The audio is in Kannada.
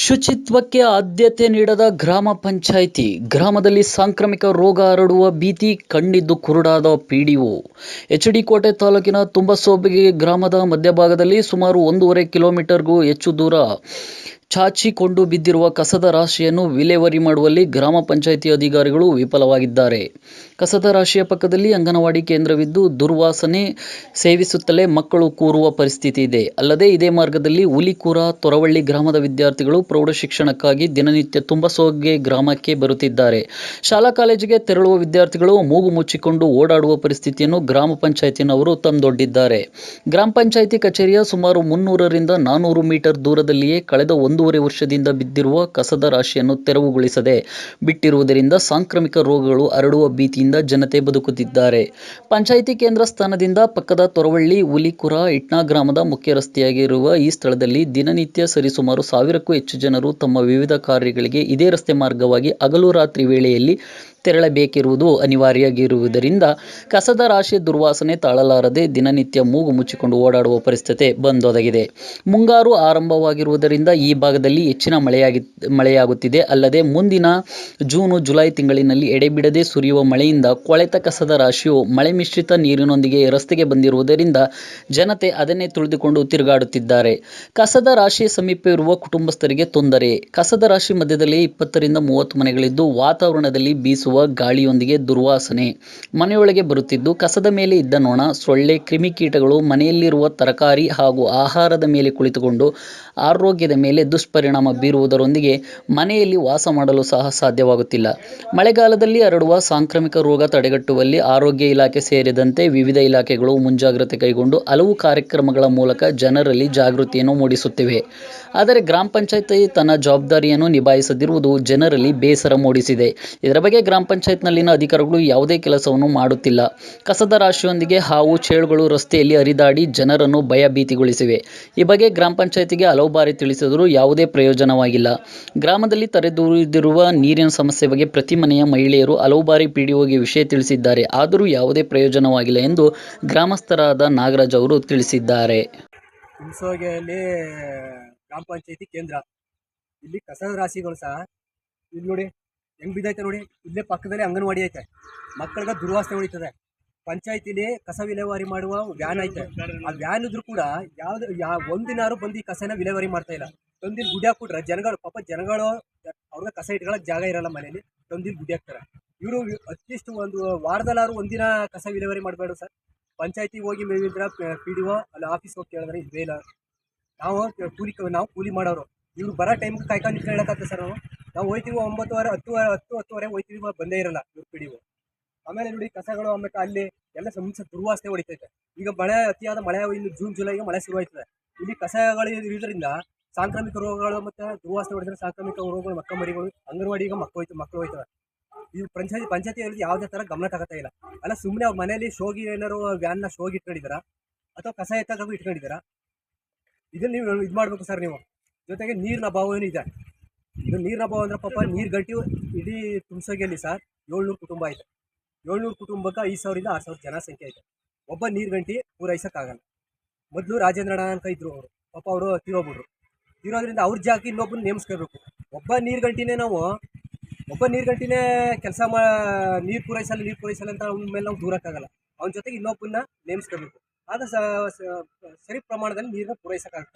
ಶುಚಿತ್ವಕ್ಕೆ ಆದ್ಯತೆ ನೀಡದ ಗ್ರಾಮ ಪಂಚಾಯಿತಿ, ಗ್ರಾಮದಲ್ಲಿ ಸಾಂಕ್ರಾಮಿಕ ರೋಗ ಹರಡುವ ಭೀತಿ ಕಂಡಿದ್ದು ಕುರುಡಾದ ಪಿಡಿಒ ಎಚ್ ಡಿ ಕೋಟೆ ತಾಲೂಕಿನ ತುಂಬಸೋಬಿಗೆ ಗ್ರಾಮದ ಮಧ್ಯಭಾಗದಲ್ಲಿ ಸುಮಾರು ಒಂದೂವರೆ ಕಿಲೋಮೀಟರ್ಗೂ ಹೆಚ್ಚು ದೂರ ಚಾಚಿಕೊಂಡು ಬಿದ್ದಿರುವ ಕಸದ ರಾಶಿಯನ್ನು ವಿಲೇವಾರಿ ಮಾಡುವಲ್ಲಿ ಗ್ರಾಮ ಪಂಚಾಯಿತಿ ಅಧಿಕಾರಿಗಳು ವಿಫಲವಾಗಿದ್ದಾರೆ. ಕಸದ ರಾಶಿಯ ಪಕ್ಕದಲ್ಲಿ ಅಂಗನವಾಡಿ ಕೇಂದ್ರವಿದ್ದು ದುರ್ವಾಸನೆ ಸೇವಿಸುತ್ತಲೇ ಮಕ್ಕಳು ಕೂರುವ ಪರಿಸ್ಥಿತಿ ಇದೆ. ಅಲ್ಲದೆ ಇದೇ ಮಾರ್ಗದಲ್ಲಿ ಹುಲಿಕೂರ, ತೊರವಳ್ಳಿ ಗ್ರಾಮದ ವಿದ್ಯಾರ್ಥಿಗಳು ಪ್ರೌಢಶಿಕ್ಷಣಕ್ಕಾಗಿ ದಿನನಿತ್ಯ ತುಂಬಸೋಗೆ ಗ್ರಾಮಕ್ಕೆ ಬರುತ್ತಿದ್ದಾರೆ. ಶಾಲಾ ಕಾಲೇಜಿಗೆ ತೆರಳುವ ವಿದ್ಯಾರ್ಥಿಗಳು ಮೂಗು ಮುಚ್ಚಿಕೊಂಡು ಓಡಾಡುವ ಪರಿಸ್ಥಿತಿಯನ್ನು ಗ್ರಾಮ ಪಂಚಾಯತಿನವರು ತಂದೊಡ್ಡಿದ್ದಾರೆ. ಗ್ರಾಮ ಪಂಚಾಯಿತಿ ಕಚೇರಿಯ ಸುಮಾರು ಮುನ್ನೂರರಿಂದ ನಾನೂರು ಮೀಟರ್ ದೂರದಲ್ಲಿಯೇ ಕಳೆದ ಒಂದೂವರೆ ವರ್ಷದಿಂದ ಬಿದ್ದಿರುವ ಕಸದ ರಾಶಿಯನ್ನು ತೆರವುಗೊಳಿಸದೆ ಬಿಟ್ಟಿರುವುದರಿಂದ ಸಾಂಕ್ರಾಮಿಕ ರೋಗಗಳು ಹರಡುವ ಭೀತಿಯಿಂದ ಜನತೆ ಬದುಕುತ್ತಿದ್ದಾರೆ. ಪಂಚಾಯಿತಿ ಕೇಂದ್ರ ಸ್ಥಾನದಿಂದ ಪಕ್ಕದ ತೊರವಳ್ಳಿ, ಹುಲಿಕುರ, ಇಟ್ನಾ ಗ್ರಾಮದ ಮುಖ್ಯ ರಸ್ತೆಯಾಗಿರುವ ಈ ಸ್ಥಳದಲ್ಲಿ ದಿನನಿತ್ಯ ಸರಿಸುಮಾರು ಸಾವಿರಕ್ಕೂ ಹೆಚ್ಚು ಜನರು ತಮ್ಮ ವಿವಿಧ ಕಾರ್ಯಗಳಿಗೆ ಇದೇ ರಸ್ತೆ ಮಾರ್ಗವಾಗಿ ಹಗಲು ರಾತ್ರಿ ವೇಳೆಯಲ್ಲಿ ತೆರಳಬೇಕಿರುವುದು ಅನಿವಾರ್ಯವಾಗಿರುವುದರಿಂದ ಕಸದ ರಾಶಿ ದುರ್ವಾಸನೆ ತಾಳಲಾರದೆ ದಿನನಿತ್ಯ ಮೂಗು ಮುಚ್ಚಿಕೊಂಡು ಓಡಾಡುವ ಪರಿಸ್ಥಿತಿ ಬಂದೊದಗಿದೆ. ಮುಂಗಾರು ಆರಂಭವಾಗಿರುವುದರಿಂದ ಈ ಭಾಗದಲ್ಲಿ ಹೆಚ್ಚಿನ ಮಳೆಯಾಗಿ, ಮಳೆಯಾಗುತ್ತಿದೆ. ಅಲ್ಲದೆ ಮುಂದಿನ ಜೂನು, ಜುಲೈ ತಿಂಗಳಿನಲ್ಲಿ ಎಡೆಬಿಡದೆ ಸುರಿಯುವ ಮಳೆಯಿಂದ ಕೊಳೆತ ಕಸದ ರಾಶಿಯು ಮಳೆ ಮಿಶ್ರಿತ ನೀರಿನೊಂದಿಗೆ ರಸ್ತೆಗೆ ಬಂದಿರುವುದರಿಂದ ಜನತೆ ಅದನ್ನೇ ತುಳಿದುಕೊಂಡು ತಿರುಗಾಡುತ್ತಿದ್ದಾರೆ. ಕಸದ ರಾಶಿ ಸಮೀಪ ಇರುವ ಕುಟುಂಬಸ್ಥರಿಗೆ ತೊಂದರೆ. ಕಸದ ರಾಶಿ ಮಧ್ಯದಲ್ಲಿ ಇಪ್ಪತ್ತರಿಂದ ಮೂವತ್ತು ಮನೆಗಳಿದ್ದು ವಾತಾವರಣದಲ್ಲಿ ಬೀಸುವ ಗಾಳಿಯೊಂದಿಗೆ ದುರ್ವಾಸನೆ. ಮನೆಯೊಳಗೆ ಬರುತ್ತಿದ್ದು ಕಸದ ಮೇಲೆ ಇದ್ದ ನೊಣ, ಸೊಳ್ಳೆ ಕ್ರಿಮಿಕೀಟಗಳು ಮನೆಯಲ್ಲಿರುವ ತರಕಾರಿ ಹಾಗೂ ಆಹಾರದ ಮೇಲೆ ಕುಳಿತುಕೊಂಡು ಆರೋಗ್ಯದ ಮೇಲೆ ದುಷ್ಪರಿಣಾಮ ಬೀರುವುದರೊಂದಿಗೆ ಮನೆಯಲ್ಲಿ ವಾಸ ಮಾಡಲು ಸಹ ಸಾಧ್ಯವಾಗುತ್ತಿಲ್ಲ. ಮಳೆಗಾಲದಲ್ಲಿ ಹರಡುವ ಸಾಂಕ್ರಾಮಿಕ ರೋಗ ತಡೆಗಟ್ಟುವಲ್ಲಿ ಆರೋಗ್ಯ ಇಲಾಖೆ ಸೇರಿದಂತೆ ವಿವಿಧ ಇಲಾಖೆಗಳು ಮುಂಜಾಗ್ರತೆ ಕೈಗೊಂಡು ಹಲವು ಕಾರ್ಯಕ್ರಮಗಳ ಮೂಲಕ ಜನರಲ್ಲಿ ಜಾಗೃತಿಯನ್ನು ಮೂಡಿಸುತ್ತಿವೆ. ಆದರೆ ಗ್ರಾಮ ಪಂಚಾಯತಿ ತನ್ನ ಜವಾಬ್ದಾರಿಯನ್ನು ನಿಭಾಯಿಸದಿರುವುದು ಜನರಲ್ಲಿ ಬೇಸರ ಮೂಡಿಸಿದೆ. ಇದರ ಬಗ್ಗೆ ಗ್ರಾಮ ಪಂಚಾಯತ್ನಲ್ಲಿನ ಅಧಿಕಾರಿಗಳು ಯಾವುದೇ ಕೆಲಸವನ್ನು ಮಾಡುತ್ತಿಲ್ಲ. ಕಸದ ರಾಶಿಯೊಂದಿಗೆ ಹಾವು, ಚೇಳುಗಳು ರಸ್ತೆಯಲ್ಲಿ ಹರಿದಾಡಿ ಜನರನ್ನು ಭಯಭೀತಿಗೊಳಿಸಿವೆ. ಈ ಬಗ್ಗೆ ಗ್ರಾಮ ಪಂಚಾಯತಿಗೆ ಹಲವು ಬಾರಿ ತಿಳಿಸಿದರೂ ಯಾವುದೇ ಪ್ರಯೋಜನವಾಗಿಲ್ಲ. ಗ್ರಾಮದಲ್ಲಿ ತಲೆದೂರಿದಿರುವ ನೀರಿನ ಸಮಸ್ಯೆ ಬಗ್ಗೆ ಪ್ರತಿ ಮನೆಯ ಮಹಿಳೆಯರು ಹಲವು ಬಾರಿ ಪಿಡಿಒಗೆ ವಿಷಯ ತಿಳಿಸಿದ್ದಾರೆ. ಆದರೂ ಯಾವುದೇ ಪ್ರಯೋಜನವಾಗಿಲ್ಲ ಎಂದು ಗ್ರಾಮಸ್ಥರಾದ ನಾಗರಾಜ್ ಅವರು ತಿಳಿಸಿದ್ದಾರೆ. ಗ್ರಾಮ ಪಂಚಾಯತಿ ಕೇಂದ್ರ. ಇಲ್ಲಿ ಕಸದ ರಾಶಿಗಳು ಸಹ. ಇಲ್ಲಿ ನೋಡಿ. ಹೆಂಗ್ ಬಿದ್ದೈತೆ ನೋಡಿ, ಇಲ್ಲೇ ಪಕ್ಕದಲ್ಲಿ ಅಂಗನವಾಡಿ ಐತೆ. ಮಕ್ಕಳಿಗೆ ದುರ್ವಾಸನೆ ಹೊಡಿತದೆ. ಪಂಚಾಯತಿಲಿ ಕಸ ವಿಲೇವಾರಿ ಮಾಡುವ ವ್ಯಾನ್ ಐತೆ. ಆ ವ್ಯಾನ್ ಇದ್ರೂ ಕೂಡ ಯಾವ್ದು ಯಾವ ಒಂದಿನಾರು ಬಂದು ಈ ಕಸನ ವಿಲೇವಾರಿ ಮಾಡ್ತಾ ಇಲ್ಲ. ತಂದಿಲ್ ಗುಡಿ ಹಾಕ್ಬಿಟ್ರೆ ಜನಗಳು, ಪಾಪ ಜನಗಳು ಅವ್ರಿಗೆ ಕಸ ಇಟ್ಕೊಳ್ಳೋಕೆ ಜಾಗ ಇರಲ್ಲ ಮನೇಲಿ ತಂದಿಲ್ ಗುಡಿ ಹಾಕ್ತಾರೆ. ಇವರು ಅಟ್ಲೀಸ್ಟ್ ಒಂದು ವಾರದಲ್ಲಾರು ಒಂದಿನ ಕಸ ವಿಲೇವಾರಿ ಮಾಡಬೇಡ ಸರ್. ಪಂಚಾಯತಿಗೆ ಹೋಗಿ ಮೇವಿದ್ರ ಪಿ ಡಿ ಒ ಅಲ್ಲಿ ಆಫೀಸ್ ಹೋಗಿ ಕೇಳಿದ್ರೆ ಇದೇ ಇಲ್ಲ. ನಾವು ಕೂಲಿ ನಾವು ಕೂಲಿ ಮಾಡೋರು. ಇವ್ರು ಬರೋ ಟೈಮ್ಗೆ ಕಾಯ್ಕೊಂಡು ನಿಂತ್ಕೊಳ್ಳೋಕ್ಕಾಗ್ತದೆ ಸರ್ ನಾವು. ನಾವು ಹೋಯ್ತೀವಿ ಒಂಬತ್ತುವರೆ ಹತ್ತು ಹತ್ತು ಹತ್ತುವರೆ ಹೋಯ್ತೀವಿ ಬಂದೇ ಇರಲ್ಲ ಇವ್ರು ಪಿಡಿವು ಆಮೇಲೆ ನೋಡಿ ಕಸಗಳು ಆಮೇಲೆ ಅಲ್ಲಿ ಎಲ್ಲ ಸಮಸ್ಯೆ ದುರ್ವಾಸನೆ ಹೊಡಿತೈತೆ. ಈಗ ಮಳೆ ಅತಿಯಾದ ಮಳೆ ಇನ್ನು ಜೂನ್, ಜುಲೈಗೆ ಮಳೆ ಶುರುವಾಯ್ತದೆ. ಇಲ್ಲಿ ಕಸಗಳು ಇರೋದ್ರಿಂದ ಸಾಂಕ್ರಾಮಿಕ ರೋಗಗಳು ಮತ್ತು ದುರ್ವಾಸನೆ ಹೊಡೆದ್ರೆ ಸಾಂಕ್ರಾಮಿಕ ರೋಗಗಳು ಮಕ್ಕ ಮರಿಗಳು ಅಂಗನವಾಡಿಗೆ ಮಕ್ಕಳು ಹೋಯ್ತು, ಮಕ್ಕಳು ಹೋಯ್ತವೆ. ಈ ಪಂಚಾಯತಿ ಪಂಚಾಯತಿ ಹೇಳಿದ್ರೆ ಯಾವುದೇ ಥರ ಗಮನ ತಗೋತಾ ಇಲ್ಲ. ಅಲ್ಲ ಸುಮ್ಮನೆ ಅವ್ರ ಮನೆಯಲ್ಲಿ ಶೋಗಿ ಏನಾರು ವ್ಯಾನ್ನ ಶೋಗಿ ಇಟ್ಕೊಂಡಿದ್ದೀರಾ? ಅಥವಾ ಕಸ ಎತ್ತಾಗ ಇಟ್ಕೊಂಡಿದ್ದೀರಾ? ಇದನ್ನ ನೀವು ಇದು ಮಾಡಬೇಕು ಸರ್ ನೀವು. ಜೊತೆಗೆ ನೀರಿನ ಅಭಾವ ಏನು ಇದೆ. ಇದು ನೀರಿನ ಅಭಾವ ಅಂದ್ರೆ ಪಾಪ ನೀರು ಗಂಟಿ ಇಡೀ ತುಮಸಗಿಯಲ್ಲಿ ಸರ್ ಏಳ್ನೂರು ಕುಟುಂಬ ಐತೆ. ಏಳ್ನೂರು ಕುಟುಂಬಕ್ಕೆ ಐದು ಸಾವಿರದಿಂದ ಆರು ಸಾವಿರ ಜನಸಂಖ್ಯೆ ಐತೆ. ಒಬ್ಬ ನೀರು ಗಂಟಿ ಪೂರೈಸೋಕ್ಕಾಗಲ್ಲ ಮೊದಲು ರಾಜೇಂದ್ರಣ್ಣ ಅಂತ ಇದ್ರು ಅವರು. ಪಾಪ ಅವರು ತೀರೋಗ್ಬಿಟ್ರು. ತಿರೋದ್ರಿಂದ ಅವ್ರ ಜಾಕಿ ಇನ್ನೊಬ್ಬನ ನೇಮಿಸ್ಕೋಬೇಕು. ಒಬ್ಬ ನೀರು ಗಂಟಿನೇ ನಾವು, ಒಬ್ಬ ನೀರು ಗಂಟಿನೇ ಕೆಲಸ ಮಾ, ನೀರು ಪೂರೈಸಲ್ಲ ನೀರು ಪೂರೈಸಲ್ಲ ಅಂತ ಅವ್ನ ಮೇಲೆ ನಾವು ದೂರಕ್ಕಾಗಲ್ಲ ಅವನ ಜೊತೆಗೆ ಇನ್ನೊಬ್ಬನ ನೇಮಿಸ್ಕೋಬೇಕು. ಆಗ ಸರಿ ಪ್ರಮಾಣದಲ್ಲಿ ನೀರನ್ನ ಪೂರೈಸೋಕ್ಕಾಗುತ್ತೆ